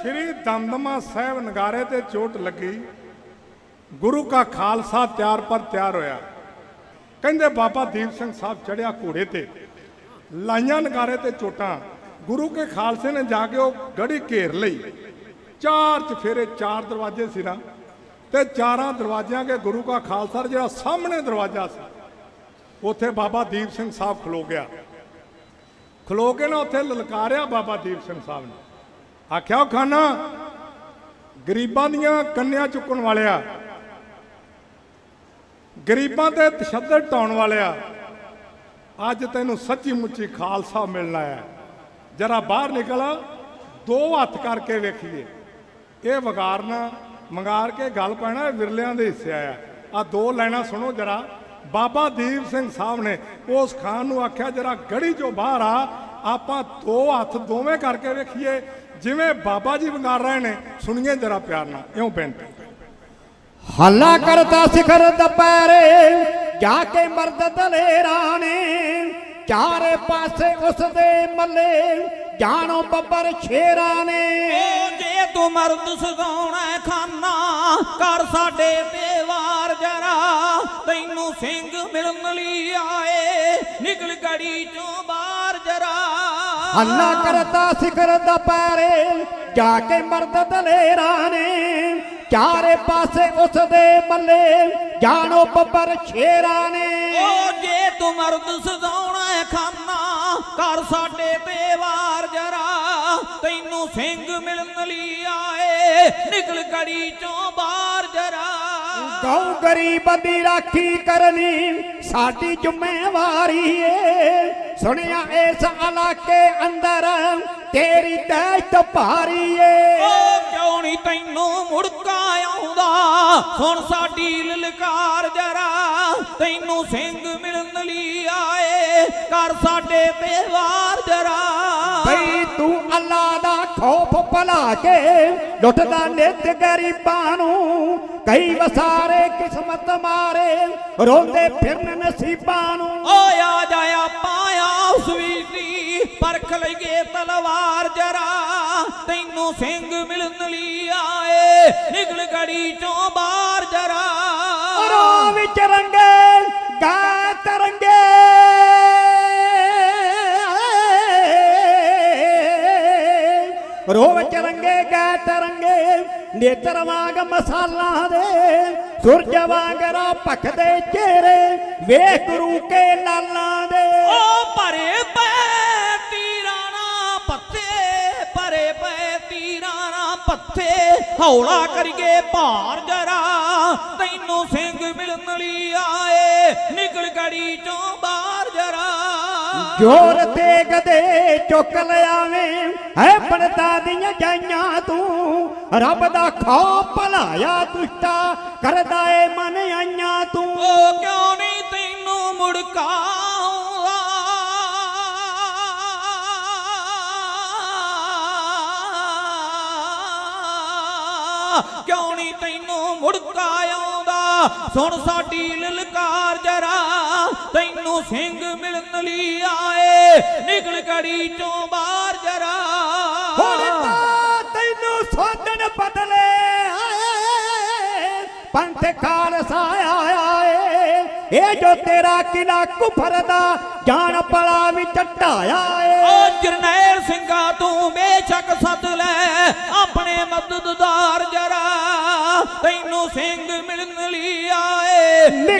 ਸ੍ਰੀ ਦਮਦਮਾ ਸਾਹਿਬ ਨਗਾਰੇ ਤੇ ਚੋਟ ਲੱਗੀ। ਗੁਰੂ ਕਾ ਖਾਲਸਾ ਤਿਆਰ ਪਰ ਤਿਆਰ ਹੋਇਆ। ਕਹਿੰਦੇ, ਬਾਬਾ ਦੀਪ ਸਿੰਘ ਸਾਹਿਬ ਚੜਿਆ ਘੋੜੇ ਤੇ। ਲਾਈਆਂ ਨਗਾਰੇ ਤੇ ਚੋਟਾਂ। ਗੁਰੂ ਕੇ ਖਾਲਸੇ ਨੇ ਜਾ ਕੇ ਉਹ ਗੜੀ ਘੇਰ ਲਈ। ਚਾਰ ਚਫੇਰੇ, ਚਾਰ ਦਰਵਾਜ਼ੇ ਸੀ ਨਾ। ਤੇ ਚਾਰਾਂ ਦਰਵਾਜ਼ਿਆਂ ਕੇ ਗੁਰੂ ਕਾ ਖਾਲਸਾ ਜਿਹੜਾ ਸਾਹਮਣੇ ਦਰਵਾਜ਼ਾ ਸੀ, ਉੱਥੇ ਬਾਬਾ ਦੀਪ ਸਿੰਘ ਸਾਹਿਬ ਖਲੋ ਗਿਆ। ਖਲੋ ਕੇ ਨਾ ਉੱਥੇ ਲਲਕਾਰਿਆ ਬਾਬਾ ਦੀਪ ਸਿੰਘ ਸਾਹਿਬ ਨੇ। ਆਖਿਆ, ਉਹ ਖਾਨਾ ਗਰੀਬਾਂ ਦੀਆਂ ਕੰਨਿਆਂ ਚੁੱਕਣ ਵਾਲਿਆ, ਗਰੀਬਾਂ ਤੇ ਤਸ਼ੱਦਦ ਢਾਉਣ ਵਾਲਿਆ, ਅੱਜ ਤੈਨੂੰ ਸੱਚੀ ਮੁੱਚੀ ਖਾਲਸਾ ਮਿਲਣਾ ਹੈ। ਜਰਾ ਬਾਹਰ ਨਿਕਲ, ਦੋ ਹੱਥ ਕਰਕੇ ਵੇਖੀਏ। ਇਹ ਵਗਾਰਨਾ ਮੰਗਾਰ ਕੇ ਗੱਲ ਪੈਣਾ ਵਿਰਲਿਆਂ ਦੇ ਹਿੱਸੇ ਆ ਆ ਦੋ ਲੈਣਾ ਸੁਣੋ ਜਰਾ। ਬਾਬਾ ਦੀਪ ਸਿੰਘ ਸਾਹਿਬ ਨੇ ਉਸ ਖਾਨ ਨੂੰ ਆਖਿਆ, ਜਰਾ ਗੜੀ ਚੋਂ ਬਾਹਰ ਆ ਆਪਾਂ ਦੋ ਹੱਥ ਦੋਵੇਂ ਕਰਕੇ ਵੇਖੀਏ ਜਿਵੇਂ ਬਾਬਾ ਜੀ ਵੰਗਾਰ ਰਹੇ ਨੇ ਸੁਣੀਏ ਜਰਾ ਪਿਆਰ ਨਾਲ ਇਉਂ ਬੇਨਤੀ। ਹੱਲਾ ਕਰਦਾ ਸਿਖਰ ਦੁਪਹਿਰੇ ਜਾ ਕੇ ਮਰਦ ਦਲੇਰਾਂ ਨੇ ਚਾਰੇ ਪਾਸੇ ਉਸ ਦੇ ਮੱਲੇ ਜਾਣੋ ਬੱਬਰ ਸ਼ੇਰਾਂ ਨੇ। ਜੇ ਤੂੰ ਮਰਦ ਸਗਾਉਣਾ ਖਾਨਾ ਕਰ ਸਾਡੇ ਤੇ ਵਾਰ ਜਰਾ ਤੈਨੂੰ ਸਿੰਘ ਮਿਲਣ ਲਈ ਆਏ ਨਿਕਲ ਗੜੀ ਚੋਂ ਬਾਹਰ ਜਰਾ। ਹੱਲਾ ਕਰਦਾ ਸਿਖਰ ਦੁਪਹਿਰੇ ਜਾ ਕੇ ਮਰਦ ਦਲੇਰਾਂ ਨੇ। ਚਾਰੇ ਪਾਸੇ ਉਸ ਦੇ ਮੱਲੇ ਜਾਣੋ ਬੱਬਰ ਸ਼ੇਰਾਂ ਨੇ। ਓ ਜੇ ਤੂੰ ਮਰਦ ਸਜਾਉਣਾ ਹੈ ਖਾਨਾ ਕਰ ਸਾਡੇ ਤੇ ਵਾਰ ਜਰਾ ਤੈਨੂੰ ਸਿੰਘ ਮਿਲਣ ਲਈ ਆਏ ਨਿਕਲ ਗੜੀ ਚੋਂ ਬਾਹਰ ਜਰਾ। ਗਊ ਗਰੀਬ ਦੀ ਰਾਖੀ ਕਰਨੀ ਸਾਡੀ ਜ਼ਿੰਮੇਵਾਰੀ ਏ। ਸੁਣਿਆ ਇਸ ਇਲਾਕੇ ਅੰਦਰ ਤੇਰੀ ਦਹਿਸ਼ਤ ਭਾਰੀ ਏ ਓ ਕਿਉਂ ਨਹੀਂ ਤੈਨੂੰ ਮੁੜਕਾ ਆਉਂਦਾ? ਸੁਣ ਸਾਡੀ ਲਲਕਾਰ ਜਰਾ ਤੈਨੂੰ ਸਿੰਘ ਮਿਲਣ ਲਈ ਆਏ। ਕਰ ਸਾਡੇ ਤੇ ਵਾਰ ਜਰਾ। ਬਈ ਤੂੰ ਅੱਲਾ ਦਾ ਖੌਫ ਭਲਾ ਕੇ ਲੁੱਟਦਾ ਨਿਤ ਗਰੀਬਾਂ ਨੂੰ ਕਈ ਵਸਾਰੇ ਕਿਸਮਤ ਮਾਰੇ ਰੋਂਦੇ ਫਿਰਨ ਨਸੀਬਾਂ ਨੂੰ। ਓ ਆ ਜਾ ਪਾਇਆ ਸਵੀਟੀ ਪਰਖ ਲਈਏ ਤਲਵਾਰ ਜਰਾ, ਤੈਨੂੰ ਸਿੰਘ ਮਿਲਣ ਲਈ ਆਏ। ਨਿਕਲ ਗੜੀ ਚੋਂ ਬਾਹਰ ਜਰਾ। ਰੋ ਵਿੱਚ ਰੰਗੇ, ਗਾ ਤਰੰਗੇ। ਰੋ ਵਿੱਚ ਰੰਗੇ, ਗਾ ਤਰੰਗੇ। ਨੇਤਰ ਵਾਂਗ ਮਸਾਲਾ ਦੇ, ਸੂਰਜ ਵਾਂਗ ਰਾ ਭਖਦੇ ਚਿਹਰੇ। ਵੇਖ ਗੁਰੂ ਕੇ ਲਾਲਾਂ ਹੌਲਾ ਕਰੀਏ ਭਾਰ ਜਰਾ, ਤੈਨੂੰ ਸਿੰਘ ਮਿਲਣ ਲਈ ਆਏ, ਨਿਕਲ ਗੜੀ ਚੋਂ ਬਾਹਰ ਜਰਾ। ਜੋਰ ਤੇ ਗਦੇ ਚੁੱਕ ਲਿਆਵੇਂ ਐ ਬਣਦਾ ਦੀਆਂ ਜਾਈਆਂ ਤੂੰ। ਰੱਬ ਦਾ ਖੌਫ ਭਲਾਇਆ ਦੁਸ਼ਟਾ, ਕਰਦਾ ਏ ਮਨ ਆਈਆਂ ਤੈਨੂੰ ਮੁੜਕਾ ਆਉਂਦਾ। ਸੁਣ ਸਾਡੀ ਲਲਕਾਰ ਜਰਾ ਤੈਨੂੰ ਸਿੰਘ ਮਿਲਣ ਲਈ ਆਏ। ਨਿਕਲ ਗੜੀ ਚੋਂ ਬਾਹਰ ਜਰਾ। ਹੁਣ ਤਾਂ ਤੈਨੂੰ ਸੋਧਣ ਬਦਲੇ ਆਏ। ਪੰਥ ਖਾਲਸਾ ਆਇਆ ਏ ਇਹ ਜੋ ਤੇਰਾ ਕਿਲਾ ਕੁਫਰ ਦਾ ਜਾਣ ਪਲਾ ਵਿੱਚ ਢਾਇਆ ਏ। ਓ ਜਰਨੈਲ ਸਿੰਘਾ ਤੂੰ 네.